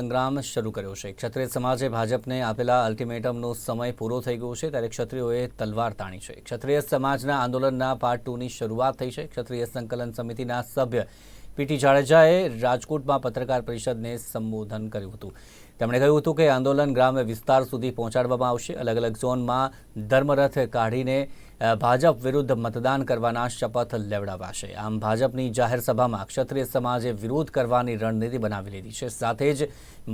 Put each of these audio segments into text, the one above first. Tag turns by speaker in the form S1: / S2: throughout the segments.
S1: સંગ્રામ શરૂ કર્યો છે. ક્ષત્રિય સમાજે ભાજપને આપેલા અલ્ટિમેટમનો સમય પૂરો થઈ ગયો છે ત્યારે ક્ષત્રિયોએ તલવાર તાણી છે. ક્ષત્રિય સમાજના આંદોલનના પાર્ટ ટુની શરૂઆત થઈ છે. ક્ષત્રિય સંકલન સમિતિના સભ્ય પીટી જાડેજાએ રાજકોટમાં પત્રકાર પરિષદને સંબોધન કર્યું હતું. તેમણે કહ્યું હતું કે આંદોલન ગ્રામ્ય વિસ્તાર સુધી પહોંચાડવામાં આવશે. અલગ અલગ ઝોનમાં ધર્મરથ કાઢીને ભાજપ વિરુદ્ધ મતદાન કરવાના શપથ લેવડાવાશે. આમ ભાજપની જાહેર સભામાં ક્ષત્રિય સમાજે વિરોધ કરવાની રણનીતિ બનાવી લીધી છે. સાથે જ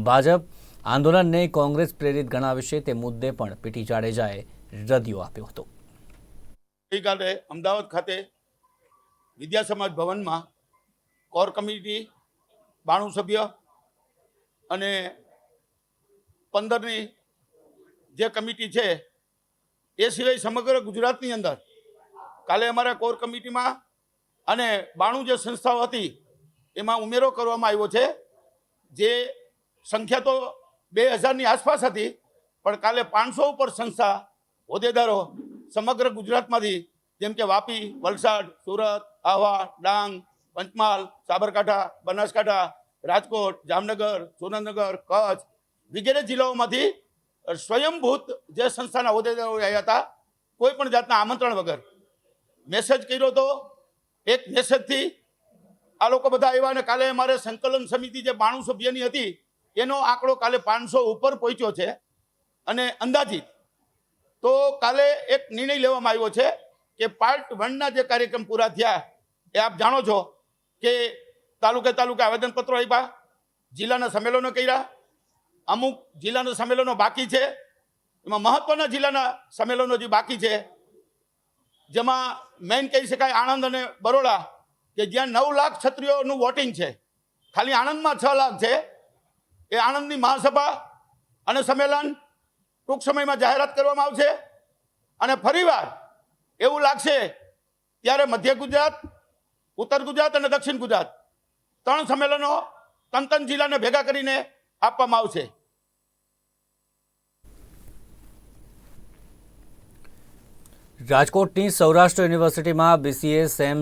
S1: ભાજપ આંદોલનને કોંગ્રેસ પ્રેરિત ગણાવે છે તે મુદ્દે પણ પીટી જાડેજાએ રદિયો આપ્યો હતો.
S2: ગઈકાલે અમદાવાદ ખાતે વિદ્યા સમાજ ભવનમાં કોર કમિટી, બાણું સભ્ય અને પંદરની જે કમિટી છે, એ સિવાય સમગ્ર ગુજરાતની અંદર કાલે અમારા કોર કમિટીમાં અને બાણું જે સંસ્થાઓ હતી, એમાં ઉમેરો કરવામાં આવ્યો છે, જે સંખ્યા તો બે હજારની આસપાસ હતી, પણ કાલે પાંચસો ઉપર સંસ્થા હોદ્દેદારો સમગ્ર ગુજરાતમાંથી, જેમ કે વાપી, વલસાડ, સુરત, આહવા, ડાંગ પંચમહાલ, સાબરકાંઠા, બનાસકાંઠા, રાજકોટ, જામનગર, સુરેન્દ્રનગર, કચ્છ વગેરે જિલ્લાઓમાંથી સ્વયંભૂત જે સંસ્થાના હોદ્દેદારો આવ્યા હતા, કોઈ પણ જાતના આમંત્રણ વગર મેસેજ કર્યો તો એક મેસેજથી આ લોકો બધા આવ્યા અને કાલે અમારે સંકલન સમિતિ જે બાણું સભ્યની હતી, એનો આંકડો કાલે પાંચસો ઉપર પહોંચ્યો છે અને અંદાજિત તો કાલે એક નિર્ણય લેવામાં આવ્યો છે કે પાર્ટ વનના જે કાર્યક્રમ પૂરા થયા એ આપ જાણો છો કે તાલુકે તાલુકે આવેદનપત્રો આપ્યા જિલ્લાના સંમેલનો કર્યા. અમુક જિલ્લાના સંમેલનો બાકી છે. એમાં મહત્વના જિલ્લાના સંમેલનો જે બાકી છે, જેમાં મેઇન કહી શકાય આણંદ અને બરોડા, કે જ્યાં નવ લાખ છત્રીઓનું વોટિંગ છે. ખાલી આણંદમાં છ લાખ છે. એ આણંદની મહાસભા અને સંમેલન ટૂંક સમયમાં જાહેરાત કરવામાં આવશે. અને ફરીવાર એવું લાગશે, ત્યારે મધ્ય ગુજરાત ઉત્તર ગુજરાત અને દક્ષિણ ગુજરાત. ત્રણ સંમેલનો ત્રણ ત્રણ જિલ્લાને ભેગા કરીને આપવામાં આવશે.
S1: રાજકોટની સૌરાષ્ટ્ર યુનિવર્સિટીમાં બીસીએ સેમ